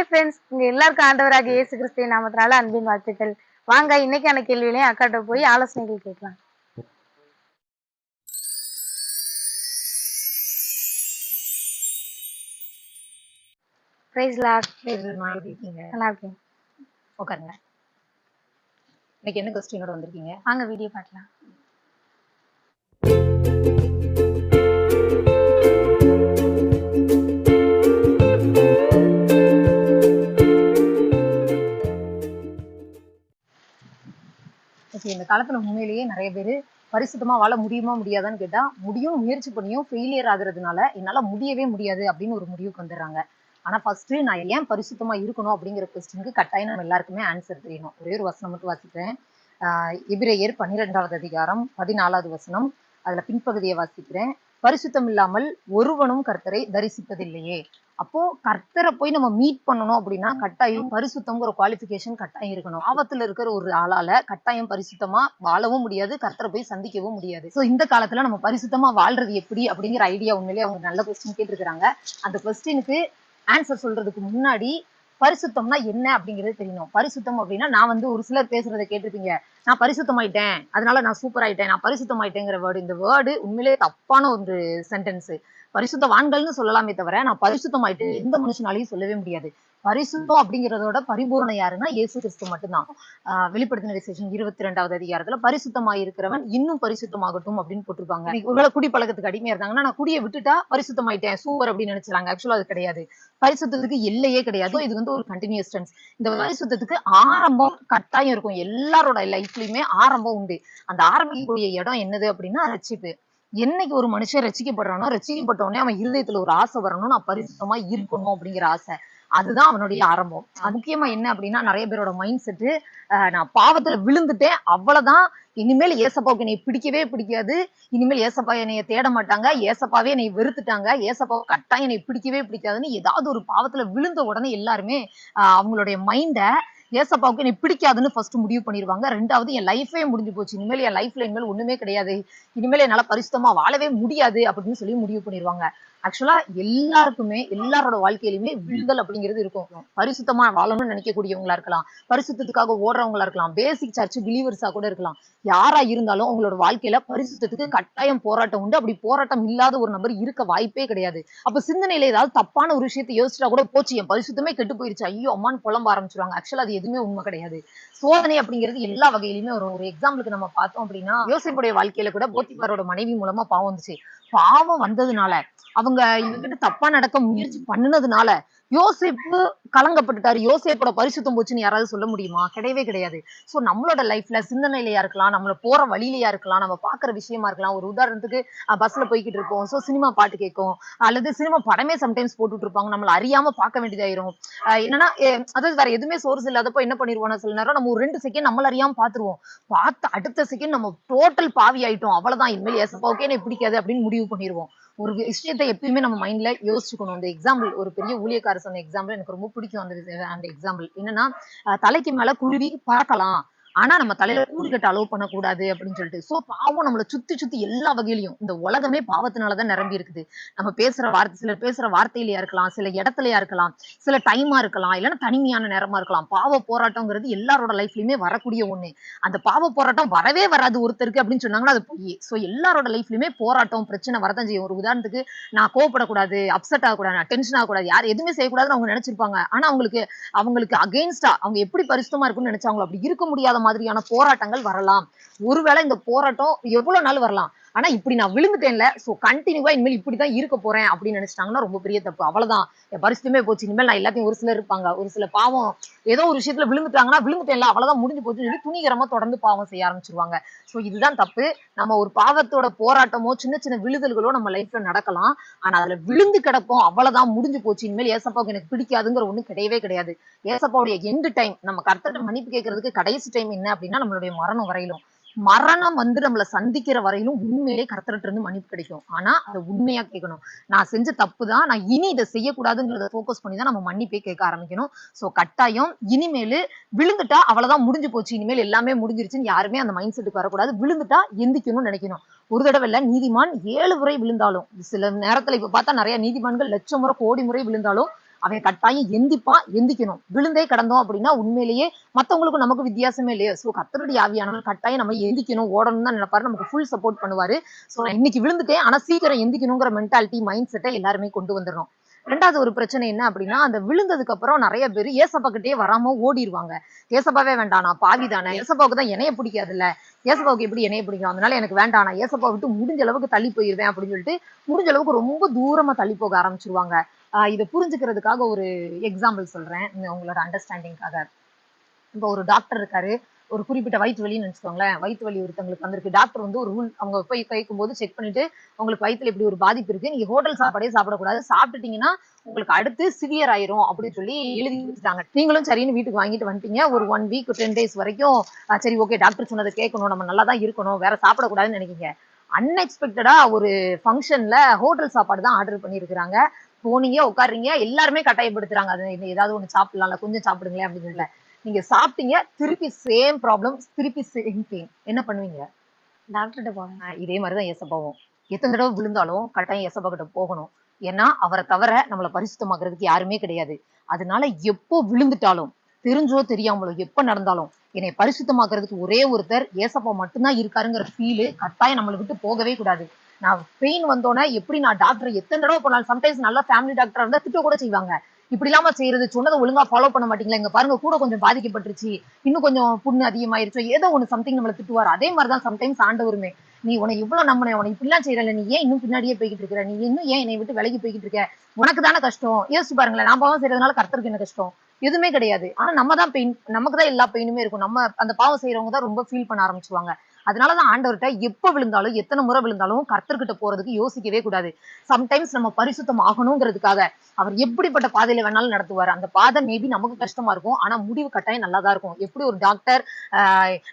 Hi friends உங்க எல்லாருக்கும் ஆண்டவராக இயேசு கிறிஸ்துவின் நாமத்தினால அன்பின் வாழ்த்துக்கள். வாங்க இன்னைக்கான கேள்வியிலையும் அக்காட்ட போய் ஆலோசனைகள் கேட்கலாம். பிரைஸ் லார்ட் இருக்கீங்க? உட்காருங்க. இன்னைக்கு என்ன கொஸ்டினோட வந்திருக்கீங்க? வாங்க வீடியோ பார்க்கலாம். ஓகே இந்த காலத்தில் உண்மையிலேயே நிறைய பேர் பரிசுத்தமா வாழ முடியுமா முடியாதான்னு கேட்டால் முடியும் முயற்சி பண்ணியும் ஃபெயிலியர் ஆகுறதுனால என்னால் முடியவே முடியாது அப்படின்னு ஒரு முடிவுக்கு வந்துடுறாங்க. ஆனால் ஃபர்ஸ்ட் நான் ஏன் பரிசுத்தமா இருக்கணும் அப்படிங்கிற கொஸ்டினுக்கு கட்டாயம் நம்ம எல்லாருக்குமே ஆன்சர் தெரியணும் ஒரே ஒரு வசனம் மட்டும் வாசிக்கிறேன். எபிரேயர் பன்னிரெண்டாவது அதிகாரம் பதினாலாவது வசனம். அதில் பின்பகுதியை வாசிக்கிறேன். பரிசுத்தம் இல்லாமல் ஒருவனும் கர்த்தரை தரிசிப்பதில்லையே. அப்போ கர்த்தரை போய் நம்ம மீட் பண்ணணும் அப்படின்னா கட்டாயம் பரிசுத்தம்ங்கிற குவாலிஃபிகேஷன் கட்டாயம் இருக்கணும். ஆபத்துல இருக்கிற ஒரு ஆளால கட்டாயம் பரிசுத்தமா வாழவும் முடியாது கர்த்தரை போய் சந்திக்கவும் முடியாது. சோ இந்த காலத்துல நம்ம பரிசுத்தமா வாழ்றது எப்படி அப்படிங்கிற ஐடியா உண்மையிலேயே அவங்க நல்ல கொஸ்டின் கேட்டிருக்கிறாங்க. அந்த கொஸ்டினுக்கு ஆன்சர் சொல்றதுக்கு முன்னாடி பரிசுத்தம்னா என்ன அப்படிங்கிறது தெரியணும். பரிசுத்தம் அப்படின்னா நான் வந்து ஒரு சிலர் பேசுறதை கேட்டிருப்பீங்க. நான் பரிசுத்தமாயிட்டேன். அதனால நான் சூப்பர் ஆயிட்டேன். நான் பரிசுத்தமாயிட்டேங்கிற வேர்டு இந்த வேர்டு உண்மையிலேயே தப்பான ஒரு சென்டென்ஸ் பரிசுத்தவான்கள்னு சொல்லலாமே தவிர நான் பரிசுத்தமாயிட்டு எந்த மனுஷனாலையும் சொல்லவே முடியாது. பரிசுத்தம் அப்படிங்கிறதோட பரிபூரணம் யாருன்னா இயேசு கிறிஸ்து மட்டும்தான். வெளிப்படுத்தின விசேஷம் இருபத்தி ரெண்டாவது அதிகாரத்துல பரிசுத்தமாய் இருக்கிறவன் இன்னும் பரிசுத்தமாகட்டும் அப்படின்னு போட்டிருப்பாங்க. ஒருவேளை குடி பழக்கத்துக்கு அடிமையா இருந்தாங்கன்னா நான் குடியை விட்டுட்டா பரிசுத்தமாயிட்டேன் சூப்பர் அப்படின்னு நினைச்சாங்க ஆக்சுவலா அது கிடையாது. பரிசுத்தத்துக்கு எல்லையே கிடையாது. இது வந்து ஒரு கண்டினியூஸ் டென்ஸ் இந்த பரிசுத்தத்துக்கு ஆரம்பம் கட்டாயம் இருக்கும். எல்லாரோட லைஃப்லயுமே ஆரம்பம் உண்டு. அந்த ஆரம்பிக்கக்கூடிய இடம் என்னது அப்படின்னா ரட்சிப்பு. என்னைக்கு ஒரு மனுஷன் ரசிக்கப்படுறானோ ரசிக்கப்பட்ட உடனே அவன் இருதயத்துல ஒரு ஆசை வரணும் நான் பரிசுத்தமா இருக்கணும் அப்படிங்கிற ஆசை. அதுதான் அவனுடைய ஆரம்பம். அது முக்கியமா என்ன அப்படின்னா நிறைய பேரோட மைண்ட் செட்டு நான் பாவத்துல விழுந்துட்டேன். அவ்வளவுதான். இனிமேல் ஏசப்பாவுக்கு என்னை பிடிக்கவே பிடிக்காது. இனிமேல் ஏசப்பா என்னைய தேட மாட்டாங்க. ஏசப்பாவே என்னை வெறுத்துட்டாங்க. ஏசப்பாவை கட்டாயம் என்னை பிடிக்கவே பிடிக்காதுன்னு ஏதாவது ஒரு பாவத்துல விழுந்த உடனே எல்லாருமே அவங்களுடைய மைண்டை ஏசப்பாவுக்கு என்னை பிடிக்காதுன்னு ஃபர்ஸ்ட் முடிவு பண்ணிடுவாங்க ரெண்டாவது என் லைஃபே முடிஞ்சு போச்சு. இனிமேல் என் லைஃப்ல இனிமேல் ஒண்ணுமே கிடையாது. இனிமேல் என்னால் பரிசுத்தமா வாழவே முடியாது அப்படின்னு சொல்லி முடிவு பண்ணிடுவாங்க ஆக்சுவலா எல்லாருக்குமே எல்லாரோட வாழ்க்கையிலுமே விழுதல் அப்படிங்கிறது இருக்கும். பரிசுத்தமா வாழணும்னு நினைக்கக்கூடியவங்களா இருக்கலாம். பரிசுத்தத்துக்காக ஓடுறவங்களா இருக்கலாம். பேசிக் சர்ச் பிலீவர்ஸா கூட இருக்கலாம். யாரா இருந்தாலும் அவங்களோட வாழ்க்கையில பரிசுத்தத்துக்கு கட்டாயம் போராட்டம் உண்டு. அப்படி போராட்டம் இல்லாத ஒரு நபர் இருக்க வாய்ப்பே கிடையாது. அப்ப சிந்தனையில ஏதாவது தப்பான ஒரு விஷயத்தை யோசிச்சா கூட போச்சு என் பரிசுத்தமே கெட்டு போயிருச்சு ஐயோ அம்மான்னு புலம்ப ஆரம்பிச்சிருவாங்க. ஆக்சுவலா அது எதுவுமே உண்மை கிடையாது. சோதனை அப்படிங்கிறது எல்லா வகையிலுமே வரும். ஒரு எக்ஸாம்பிளுக்கு நம்ம பார்த்தோம் அப்படின்னா யோசிப்புடைய வாழ்க்கையில கூட போத்திபாரோட மனைவி மூலமா பாவம் வந்துச்சு. பாவம் வந்ததுனால அவங்க இவங்கிட்ட தப்பா நடக்க முயற்சி பண்ணினதுனால யோசிப்பு கலங்கப்பட்டுட்டாரு. யோசேப்போட பரிசுத்தம் போச்சுன்னு யாராவது சொல்ல முடியுமா? கிடையவே கிடையாது. சோ நம்மளோட லைஃப்ல சிந்தனையிலயா இருக்கலாம் நம்மள போற வழியிலையா இருக்கலாம் நம்ம பாக்குற விஷயமா இருக்கலாம். ஒரு உதாரணத்துக்கு பஸ்ல போய்கிட்டு இருப்போம். சோ சினிமா பாட்டு கேட்கும். அல்லது சினிமா படமே சம்டைம்ஸ் போட்டுட்டு இருப்பாங்க நம்மள அறியாம பார்க்க வேண்டியதாயிரும். என்னன்னா அதாவது வேற எதுவுமே சோர்ஸ் இல்லாதப்போ என்ன பண்ணிருவோம் சில நேரம் நம்ம ஒரு ரெண்டு செகண்ட் நம்மள அறியாம பாத்துருவோம் பார்த்து அடுத்த செகண்ட் நம்ம டோட்டல் பாவி ஆயிட்டோம் அவ்வளவுதான். இனிமேல் ஏசப்பாவுக்கே எனக்கு பிடிக்காது அப்படின்னு முடிவு பண்ணிடுவோம் ஒரு விஷயத்தை எப்பயுமே நம்ம மைண்ட்ல யோசிச்சுக்கணும். அந்த எக்ஸாம்பிள் ஒரு பெரிய ஊழியக்காரர் சொன்ன எக்ஸாம்பிள் எனக்கு ரொம்ப பிடிக்கும் அந்த அந்த எக்ஸாம்பிள் என்னன்னா தலைக்கு மேல குருவி பறக்கலாம் ஆனா நம்ம தலையில கூடு கட்ட அலோவ் பண்ணக்கூடாது அப்படின்னு சொல்லிட்டு. சோ பாவம் நம்மள சுத்தி சுத்தி எல்லா வகையிலயும் இந்த உலகமே பாவத்தினாலதான் நிரம்பி இருக்குது. நம்ம பேசுற வார்த்தை சில பேசுற வார்த்தையிலயா இருக்கலாம் சில இடத்துலயா இருக்கலாம் சில டைமா இருக்கலாம் இல்லைன்னா தனிமையான நேரமா இருக்கலாம். பாவ போராட்டம்ங்கிறது எல்லாரோட லைஃப்லயுமே வரக்கூடிய ஒண்ணு. அந்த பாவ போராட்டம் வரவே வராது ஒருத்தருக்கு அப்படின்னு சொன்னாங்கன்னா அது பொய். சோ எல்லாரோட லைஃப்லயுமே போராட்டம் பிரச்சனை வரதான் செய்யும். ஒரு உதாரணத்துக்கு நான் கோவப்படக்கூடாது அப்செட் ஆகக்கூடாது நான் டென்ஷன் ஆகக்கூடாது யார் எதுவுமே செய்யக்கூடாதுன்னு அவங்க நினைச்சிருப்பாங்க. ஆனா அவங்களுக்கு அவங்களுக்கு அகெயின்ஸ்டா அவங்க எப்படி பரிசுத்தமா இருக்கும்னு நினைச்சாங்களோ அப்படி இருக்க முடியாத மாதிரியான போராட்டங்கள் வரலாம். ஒருவேளை இந்த போராட்டம் எவ்வளவு நாள் வரலாம்? ஆனா இப்படி நான் விழுந்துட்டேன்ல சோ கண்டினியூவா இனிமேல் இப்படிதான் இருக்க போறேன் அப்படின்னு நினைச்சிட்டாங்கன்னா ரொம்ப பெரிய தப்பு. அவ்வளவுதான். என் பரிசுமே போச்சு. இனிமேல் நான் எல்லாத்தையும் ஒரு சிலர் இருப்பாங்க. ஒரு சில பாவம் ஏதோ ஒரு விஷயத்துல விழுந்துட்டாங்கன்னா விழுந்துட்டேன்ல அவ்வளவுதான் முடிஞ்சு போச்சுன்னு சொல்லி துணிகரமா தொடர்ந்து பாவம் செய்ய ஆரம்பிச்சிருவாங்க. சோ இதுதான் தப்பு. நம்ம ஒரு பாவத்தோட போராட்டமோ சின்ன சின்ன விழுதல்களோ நம்ம லைஃப்ல நடக்கலாம். ஆனா அதுல விழுந்து கிடப்போம் அவ்வளவுதான் முடிஞ்சு போச்சு. இனிமேல் ஏசப்பாவுக்கு எனக்கு பிடிக்காதுங்கிற ஒண்ணு கிடையவே கிடையாது. ஏசப்பாவுடைய எண்டு டைம் நம்ம கர்த்தர் மன்னிப்பு கேட்கறதுக்கு கடைசி டைம் என்ன அப்படின்னா நம்மளுடைய மரணம் வரையிலும். மரணம் வந்து நம்மள சந்திக்கிற வரையிலும் உண்மையிலே கர்த்தர்கிட்ட இருந்து மன்னிப்பு கிடைக்கும். ஆனா அதை உண்மையா கேட்கணும். நான் செஞ்ச தப்பு தான் நான் இனி இதை செய்யக்கூடாதுங்கிறத ஃபோக்கஸ் பண்ணி தான் நம்ம மன்னிப்பே கேட்க ஆரம்பிக்கணும். சோ கட்டாயம் இனிமேலு விழுந்துட்டா அவ்வளவுதான் முடிஞ்சு போச்சு. இனிமேல் எல்லாமே முடிஞ்சிருச்சுன்னு யாருமே அந்த மைண்ட் செட்டுக்கு வரக்கூடாது. விழுந்துட்டா எந்திக்கணும்னு நினைக்கணும். ஒரு தடவை இல்ல நீதிமான் ஏழு முறை விழுந்தாலும் சில நேரத்துல இப்ப பார்த்தா நிறைய நீதிமான்கள் லட்சம் முறை கோடி முறை விழுந்தாலும் அவன் கட்டாயம் எந்திப்பான் எந்திக்கணும். விழுந்தே கிடந்தோம் அப்படின்னா உண்மையிலேயே மற்றவங்களுக்கும் நமக்கு வித்தியாசமே இல்லையா. ஸோ கத்தருடைய ஆவியானவர் கட்டாயம் நம்ம எந்திக்கணும் ஓடணும் தான் நினைப்பாரு. நமக்கு ஃபுல் சப்போர்ட் பண்ணுவாரு. ஸோ நான் இன்னைக்கு விழுந்துட்டேன். ஆனால் சீக்கிரம் எந்திக்கணுங்கிற மென்டாலிட்டி மைண்ட் செட்டை எல்லாருமே கொண்டு வந்துடணும். ரெண்டாவது ஒரு பிரச்சனை என்ன அப்படின்னா அந்த விழுந்ததுக்கு அப்புறம் நிறைய பேர் ஏசப்பா கிட்டே வராம ஓடிடுவாங்க ஏசப்பாவே வேண்டாம் நான் பாவி தானே. ஏசப்பாவுக்கு தான் என்னைய பிடிக்காது இல்ல ஏசப்பாவுக்கு எப்படி என்னைய பிடிக்கும்? அதனால எனக்கு வேண்டாம். நான் ஏசப்பா விட்டு முடிஞ்ச அளவுக்கு தள்ளி போயிருவேன் அப்படின்னு சொல்லிட்டு முடிஞ்ச அளவுக்கு ரொம்ப தூரமா தள்ளி போக ஆரம்பிச்சிருவாங்க. இதை புரிஞ்சுக்கிறதுக்காக ஒரு எக்ஸாம்பிள் சொல்றேன். இந்த உங்களோட அண்டர்ஸ்டாண்டிங்காக இப்போ ஒரு டாக்டர் இருக்காரு. ஒரு குறிப்பிட்ட வயிற்று வலின்னு வச்சுக்கோங்களேன். வயிற்று வலி ஒருத்தவங்களுக்கு வந்திருக்கு. டாக்டர் வந்து ஒரு ரூல் அவங்க போய் கைக்கும் போது செக் பண்ணிட்டு உங்களுக்கு வயிற்றுல இப்படி ஒரு பாதிப்பு இருக்கு. நீங்க ஹோட்டல் சாப்பாடே சாப்பிடக்கூடாது. சாப்பிட்டுட்டீங்கன்னா உங்களுக்கு அடுத்து சிவியர் ஆயிரும் அப்படின்னு சொல்லி எழுதி வச்சுட்டாங்க. நீங்களும் சரின்னு வீட்டுக்கு வாங்கிட்டு வந்துட்டீங்க. ஒரு ஒன் வீக் டென் டேஸ் வரைக்கும் சரி ஓகே டாக்டர் சொன்னதை கேட்கணும். நம்ம நல்லா தான் இருக்கணும். வேற சாப்பிடக்கூடாதுன்னு நினைக்கிங்க. அன்எக்ஸ்பெக்டடா ஒரு ஃபங்க்ஷன்ல ஹோட்டல் சாப்பாடு தான் ஆர்டர் பண்ணியிருக்கிறாங்க. போனீங்க உட்காருறீங்க. எல்லாருமே கட்டாயப்படுத்துறாங்க. அது ஏதாவது ஒன்று சாப்பிடலாம்ல கொஞ்சம் சாப்பிடுங்களேன் அப்படின்னு சொல்லல நீங்க சாப்பிட்டீங்க திருப்பி சேம் ப்ராப்ளம் திருப்பி சேம் பெயின் என்ன பண்ணுவீங்க? டாக்டர்கிட்ட ஆஹ் இதே மாதிரிதான் ஏசப்பாவும். எத்தனை தடவை விழுந்தாலும் கட்டாயம் ஏசப்பா கிட்ட போகணும். ஏன்னா அவரை தவிர நம்மளை பரிசுத்தமாக்குறதுக்கு யாருமே கிடையாது. அதனால எப்போ விழுந்துட்டாலும் தெரிஞ்சோ தெரியாமலோ எப்ப நடந்தாலும் என்னை பரிசுத்தமாக்குறதுக்கு ஒரே ஒருத்தர் ஏசப்பா மட்டும்தான் இருக்காருங்கிற ஃபீலு கட்டாயம் நம்மளை விட்டு போகவே கூடாது. நான் பெயின் வந்தோன்னே எப்படி நான் டாக்டர் எத்தனை தடவை போனாலும் சம்டைம்ஸ் நல்லா ஃபேமிலி டாக்டரா இருந்தால் திட்ட கூட செய்வாங்க. இப்படி இல்லாம செய்யறது சொன்னதை ஒழுங்கா ஃபாலோ பண்ண மாட்டீங்களா? இங்க பாருங்க கூட கொஞ்சம் பாதிக்கப்பட்டுருச்சு. இன்னும் கொஞ்சம் புண்ணு அதிகமாயிருச்சோ. ஏதோ ஒன்று சம்திங் நம்மளை திட்டுவார். அதே மாதிரி தான் சம்டைம்ஸ் ஆண்டவருமே. நீ உன்னை இவ்வளவு நம்ம உனக்கு இப்படிலாம் செய்யறல நீ ஏன் இன்னும் பின்னாடியே போய்கிட்டு இருக்கிற? நீ இன்னும் ஏன் என்னை விட்டு விலகி போய்கிட்டு இருக்க? உனக்கு தானே கஷ்டம். யோசிச்சு பாருங்களேன் நான் பாவம் செய்யறதுனால கர்த்தருக்கு என்ன கஷ்டம்? எதுவுமே கிடையாது. ஆனா நம்ம தான் பெயின் நமக்கு தான் எல்லா பெயினுமே இருக்கும். நம்ம அந்த பாவம் செய்யறவங்க தான் ரொம்ப ஃபீல் பண்ண ஆரம்பிச்சுவாங்க அதனாலதான் ஆண்டவர்கிட்ட எப்ப விழுந்தாலும் எத்தனை முறை விழுந்தாலும் கர்த்தர்கிட்ட போறதுக்கு யோசிக்கவே கூடாது. சம்டைம்ஸ் நம்ம பரிசுத்தம் ஆகணுங்கிறதுக்காக அவர் எப்படிப்பட்ட பாதையில வேணாலும் நடத்துவார். அந்த பாதை மேபி நமக்கு கஷ்டமா இருக்கும் ஆனா முடிவு கட்டாயம் நல்லா தான் இருக்கும். எப்படி ஒரு டாக்டர்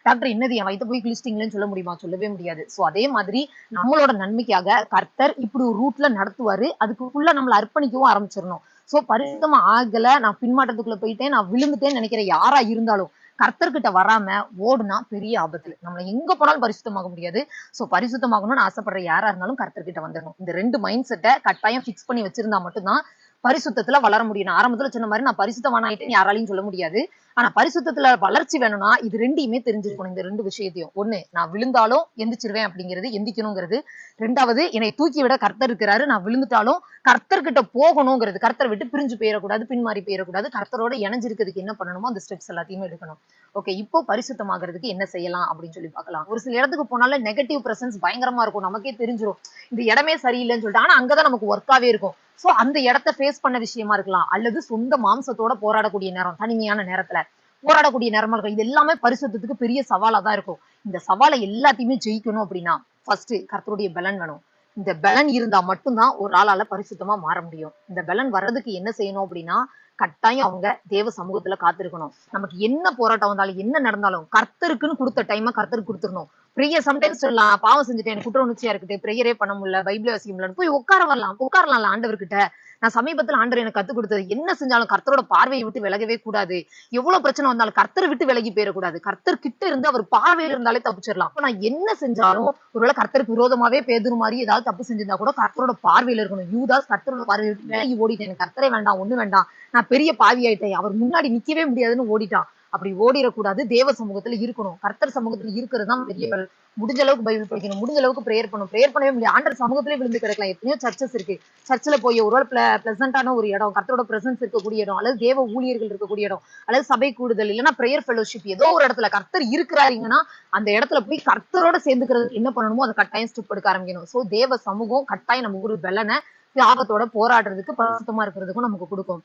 டாக்டர் என்னது? என் வயிற்று போய் கிழிச்சிட்டீங்களேன்னு சொல்ல முடியுமா? சொல்லவே முடியாது. சோ அதே மாதிரி நம்மளோட நன்மைக்காக கர்த்தர் இப்படி ஒரு ரூட்ல நடத்துவாரு. அதுக்குள்ள நம்மளை அர்ப்பணிக்கவும் ஆரம்பிச்சிடணும். சோ பரிசுத்தமா ஆகல நான் பின்மாற்றத்துக்குள்ள போயிட்டேன் நான் விழுந்துட்டேன்னு நினைக்கிற யாரா இருந்தாலும் கர்த்தர்கிட்ட வராம ஓடுனா பெரிய ஆபத்து. நம்மள எங்க போனாலும் பரிசுத்தமாக முடியாது. சோ பரிசுத்தமாகணும்னு ஆசைப்படுற யாரா இருந்தாலும் கர்த்தர்கிட்ட வந்துடணும் இந்த ரெண்டு மைண்ட் செட்டை கட்டாயம் ஃபிக்ஸ் பண்ணி வச்சிருந்தா மட்டும்தான் பரிசுத்தத்துல வளர முடியும். நான் ஆரம்பத்துல சொன்ன மாதிரி நான் பரிசுத்தமான ஆயிட்டேன்னு யாராலையும் சொல்ல முடியாது. ஆனா பரிசுத்தத்துல வளர்ச்சி வேணும்னா இது ரெண்டையுமே தெரிஞ்சிருக்கணும் இந்த ரெண்டு விஷயத்தையும். ஒண்ணு நான் விழுந்தாலும் எந்திரிச்சிருவேன் அப்படிங்கிறது எந்திக்கணுங்கிறது. ரெண்டாவது என்னை தூக்கி விட கர்த்தர் இருக்கிறாரு. நான் விழுந்துட்டாலும் கர்த்தர்கிட்ட போகணுங்கிறது கர்த்தரை விட்டு பிரிஞ்சு போயிடக்கூடாது பின்மாறி போயிடக்கூடாது. கர்த்தரோட இணைஞ்சிருக்கிறதுக்கு என்ன பண்ணணுமோ அந்த ஸ்டெப்ஸ் எல்லாத்தையுமே எடுக்கணும். ஓகே இப்போ பரிசுத்தமாகிறதுக்கு என்ன செய்யலாம் அப்படின்னு சொல்லி பார்க்கலாம். ஒரு சில இடத்துக்கு போனாலும் நெகட்டிவ் பிரசன்ஸ் பயங்கரமா இருக்கும். நமக்கே தெரிஞ்சிடும் இந்த இடமே சரியில்லைன்னு சொல்லிட்டு. ஆனா அங்கதான் நமக்கு ஒர்க்காவே இருக்கும். சோ அந்த இடத்த ஃபேஸ் பண்ண விஷயமா இருக்கலாம். அல்லது சொந்த மாம்சத்தோட போராடக்கூடிய நேரம் தனிமையான நேரத்துல போராடக்கூடிய நேரமா இருக்கும் இது எல்லாமே பரிசுத்தத்துக்கு பெரிய சவாலா தான் இருக்கும். இந்த சவாலை எல்லாத்தையுமே ஜெயிக்கணும் அப்படின்னா ஃபர்ஸ்ட் கர்த்தருடைய பலன் வேணும். இந்த பலன் இருந்தா மட்டும்தான் ஒரு ஆளால பரிசுத்தமா மாற முடியும். இந்த பலன் வர்றதுக்கு என்ன செய்யணும் அப்படின்னா கட்டாயம் அவங்க தேவ சமூகத்துல காத்திருக்கணும். நமக்கு என்ன போராட்டம் வந்தாலும் என்ன நடந்தாலும் கர்த்தருக்குன்னு கொடுத்த டைமை கர்த்தருக்கு கொடுத்துடணும். ப்ரேயர் சம்டைம்ஸ் சொல்லலாம். பாவம் செஞ்சுட்டேன். எனக்கு குற்ற உணர்ச்சியா இருக்குது. ப்ரேயரே பண்ண முடியல. பைபிளே வசிக்க முடியலன்னு போய் உட்கார வரலாம். உட்காரலாம்ல ஆண்டவர்கிட்ட. நான் சமீபத்துல ஆண்டவர் எனக்கு கத்து கொடுத்தது. என்ன செஞ்சாலும் கர்த்தரோட பார்வையை விட்டு விலகவே கூடாது. எவ்வளவு பிரச்சனை வந்தாலும் கர்த்தரை விட்டு விலகி போயிடக்கூடாது. கர்த்தர் கிட்ட இருந்து அவர் பார்வையில இருந்தாலே தப்பிச்சிடலாம் நான் என்ன செஞ்சாலும் ஒருவேளை கர்த்தருக்கு விரோதமாவே பேதுரு மாதிரி ஏதாவது தப்பு செஞ்சிருந்தா கூட கர்த்தரோட பார்வையில இருக்கணும். யூதாஸ் கர்த்தரோட பார்வையை விட்டு விலகி ஓடிட்டேன். எனக்கு கர்த்தரே வேண்டாம். ஒண்ணு வேண்டாம். நான் பெரிய பாவி ஆயிட்டேன் அவர் முன்னாடி நிக்கவே முடியாதுன்னு ஓடிட்டான். அப்படி ஓடிடக்கூடாது. தேவ சமூகத்துல இருக்கணும். கர்த்தர் சமூகத்துல இருக்கிறது தான் பெரிய முடிஞ்ச அளவுக்கு பைபிள் படிக்கணும். முடிஞ்ச அளவுக்கு ப்ரேயர் பண்ணணும். ப்ரேயர் பண்ணவே முடியும் ஆண்டர் சமூகத்திலே விழுந்து கிடக்கலாம். எத்தனையோ சர்ச்சஸ் இருக்கு. சர்ச்சில் போய் ஒரு பிளசண்டான ஒரு இடம் கர்த்தரோட பிரசன்ஸ் இருக்கக்கூடிய இடம் அல்லது தேவ ஊழியர்கள் இருக்கக்கூடிய இடம் அல்லது சபை கூடுதல் இல்லைன்னா ப்ரேயர் ஃபெலோஷிப் ஏதோ ஒரு இடத்துல கர்த்தர் இருக்கிறாருங்கன்னா அந்த இடத்துல போய் கர்த்தரோட சேர்ந்துக்கிறதுக்கு என்ன பண்ணணுமோ அதை கட்டாயம் ஸ்டெப் எடுக்க ஆரம்பிக்கணும். சோ தேவ சமூகம் கட்டாயம் நம்ம ஒரு பலனை தியாகத்தோட போராடுறதுக்கு பரிசுத்தமா இருக்கிறதுக்கும் நமக்கு கொடுக்கும்.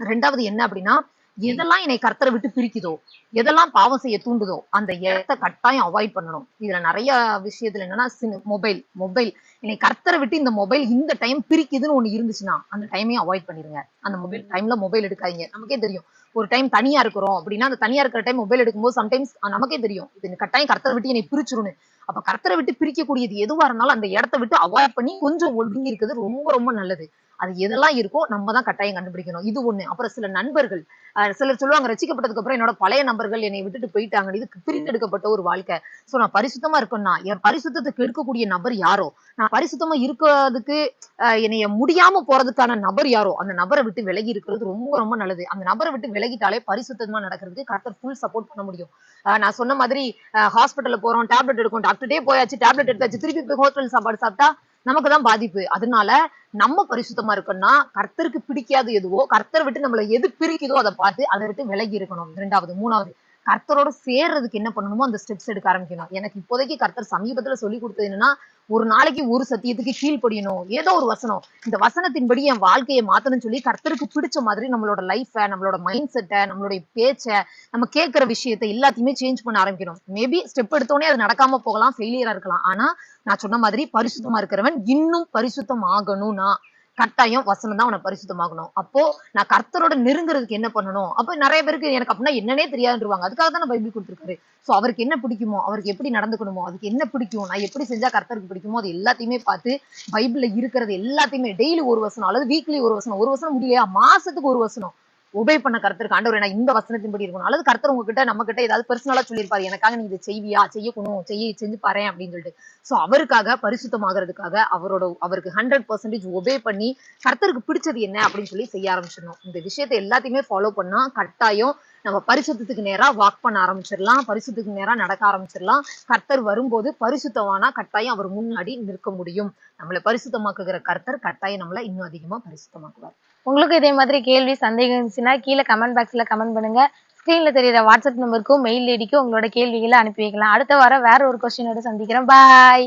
ரெண்டாவது என்ன அப்படின்னா எதெல்லாம் என்னை கர்த்தரை விட்டு பிரிக்குதோ எதெல்லாம் பாவம் செய்ய தூண்டுதோ அந்த இடத்த கட்டாயம் அவாய்ட் பண்ணணும். இதுல நிறைய விஷயத்துல என்னன்னா மொபைல் மொபைல் என்னை கர்த்தரை விட்டு இந்த மொபைல் இந்த டைம் பிரிக்குதுன்னு ஒண்ணு இருந்துச்சுன்னா அந்த டைமையும் அவாய்ட் பண்ணிருங்க. அந்த மொபைல் டைம்ல மொபைல் எடுக்காதீங்க. நமக்கே தெரியும். ஒரு டைம் தனியா இருக்கிறோம் அப்படின்னா அந்த தனியா இருக்கிற டைம் மொபைல் எடுக்கும்போது சம்டைம்ஸ் நமக்கே தெரியும். இது கட்டாயம் கர்த்தரை விட்டு என்னை பிரிச்சிருன்னு அப்ப கர்த்தரை விட்டு பிரிக்கக்கூடியது எதுவா இருந்தாலும் அந்த இடத்த விட்டு அவாய்ட் பண்ணி கொஞ்சம் ஒதுங்கி இருக்கிறது ரொம்ப ரொம்ப நல்லது. அது எதெல்லாம் இருக்கோ நம்ம தான் கட்டாயம் கண்டுபிடிக்கணும். இது ஒண்ணு. அப்புறம் சில நண்பர்கள் சிலர் சொல்லுவாங்க ரசிக்கப்பட்டதுக்கு அப்புறம் என்னோட பழைய நண்பர்கள் என்னை விட்டுட்டு போயிட்டாங்க இது பிரித்தெடுக்கப்பட்ட ஒரு வாழ்க்கை. சோ நான் பரிசுத்தமா இருக்கேன்னா என் பரிசுத்தத்தை கெடுக்கக்கூடிய நபர் யாரோ? நான் பரிசுத்தமா இருக்கிறதுக்கு என்னைய முடியாம போறதுக்கான நபர் யாரோ? அந்த நபரை விட்டு விலகி இருக்கிறது ரொம்ப ரொம்ப நல்லது. அந்த நபரை விட்டு விலகிட்டாலே பரிசுத்தமா நடக்கிறதுக்கு கர்த்தர் ஃபுல் சப்போர்ட் பண்ண முடியும். நான் சொன்ன மாதிரி ஹாஸ்பிட்டல்ல போறோம் டேப்லெட் எடுக்கும் சாப்பிட்டுட்டே போயாச்சு டேப்லெட் எடுத்தாச்சு திருப்பி போய் ஹோட்டல் சாப்பாடு சாப்பிட்டா நமக்கு தான் பாதிப்பு. அதனால நம்ம பரிசுத்தமா இருக்கணும்னா கர்த்தருக்கு பிடிக்காது எதுவோ கர்த்தரை விட்டு நம்மள எது பிரிக்குதோ அதை பார்த்து அதை விட்டு விலகி இருக்கணும். ரெண்டாவது மூணாவது கர்த்தரோட சேர்றதுக்கு என்ன பண்ணணுமோ அந்த ஸ்டெப்ஸ் எடுக்க ஆரம்பிக்கணும். எனக்கு இப்போதைக்கு கர்த்தர் சமீபத்துல சொல்லி கொடுத்தது என்னன்னா ஒரு நாளைக்கு ஒரு சத்தியத்துக்கு கீழ்ப்படியணும் ஏதோ ஒரு வசனம். இந்த வசனத்தின்படி என் வாழ்க்கையை மாத்தணும்னு சொல்லி கர்த்தருக்கு பிடிச்ச மாதிரி நம்மளோட லைஃபை நம்மளோட மைண்ட் செட்டை நம்மளுடைய பேச்சை நம்ம கேட்கிற விஷயத்தை எல்லாத்தையுமே சேஞ்ச் பண்ண ஆரம்பிக்கணும். மேபி ஸ்டெப் எடுத்தோடனே அது நடக்காம போகலாம் ஃபெயிலியரா இருக்கலாம். ஆனா நான் சொன்ன மாதிரி பரிசுத்தமா இருக்கிறவன் இன்னும் பரிசுத்தம் ஆகணும்னா கட்டாயம் வசனம் தான் அவனை பரிசுத்தமாகணும் அப்போ நான் கர்த்தரோட நெருங்குறதுக்கு என்ன பண்ணணும்? அப்போ நிறைய பேருக்கு எனக்கு அப்படின்னா என்னன்னே தெரியாதுருவாங்க அதுக்காக தான் பைபிள் கொடுத்துருக்காரு. சோ அவருக்கு என்ன பிடிக்குமோ அவருக்கு எப்படி நடந்துக்கணுமோ அதுக்கு என்ன பிடிக்கும் நான் எப்படி செஞ்சா கர்த்தருக்கு பிடிக்குமோ அது எல்லாத்தையுமே பார்த்து பைபிள்ல இருக்கிறது எல்லாத்தையுமே டெய்லி ஒரு வசனம் அல்லது வீக்லி ஒரு வசனம் ஒரு வசனம் முடியலையா? மாசத்துக்கு ஒரு வசனம். ஒபே பண்ண கருத்தருக்கு ஆண்டவர் நான் இந்த வசனத்தின்படி இருக்கணும். அல்லது கர்த்தர் உங்ககிட்ட நம்ம கிட்ட ஏதாவது பர்சனலா சொல்லியிருப்பாரு எனக்காக நீ இதை செய்வியா? செய்யணும் செய்ய செஞ்சு பாரு அப்படின்னு சொல்லிட்டு. சோ அவருக்காக பரிசுத்தமாகறதுக்காக அவரோட அவருக்கு ஹண்ட்ரட் பர்சன்டேஜ் ஒபே பண்ணி கர்த்தருக்கு பிடிச்சது என்ன அப்படின்னு சொல்லி செய்ய ஆரம்பிச்சிடணும். இந்த விஷயத்தை எல்லாத்தையுமே ஃபாலோ பண்ணா கட்டாயம் நம்ம பரிசுத்தத்துக்கு நேரா வாக் பண்ண ஆரம்பிச்சிடலாம். பரிசுத்துக்கு நேரா நடக்க ஆரம்பிச்சிடலாம். கர்த்தர் வரும்போது பரிசுத்தமானா கட்டாயம் அவர் முன்னாடி நிற்க முடியும். நம்மளை பரிசுத்தமாக்குகிற கர்த்தர் கட்டாயம் நம்மளை இன்னும் அதிகமா பரிசுத்தமாக்குவார். உங்களுக்கு இதே மாதிரி கேள்வி சந்தேகம் இருந்துச்சுன்னா கீழே கமெண்ட் பாக்ஸ்ல கமெண்ட் பண்ணுங்க. ஸ்க்ரீனில் தெரியிற வாட்ஸ்அப் நம்பருக்கும் மெயில் ஐடிக்கும் உங்களோட கேள்விகளை அனுப்பி வைக்கலாம். அடுத்த வாரம் வேற ஒரு கொஸ்டினோட சந்திக்கிறேன் பாய்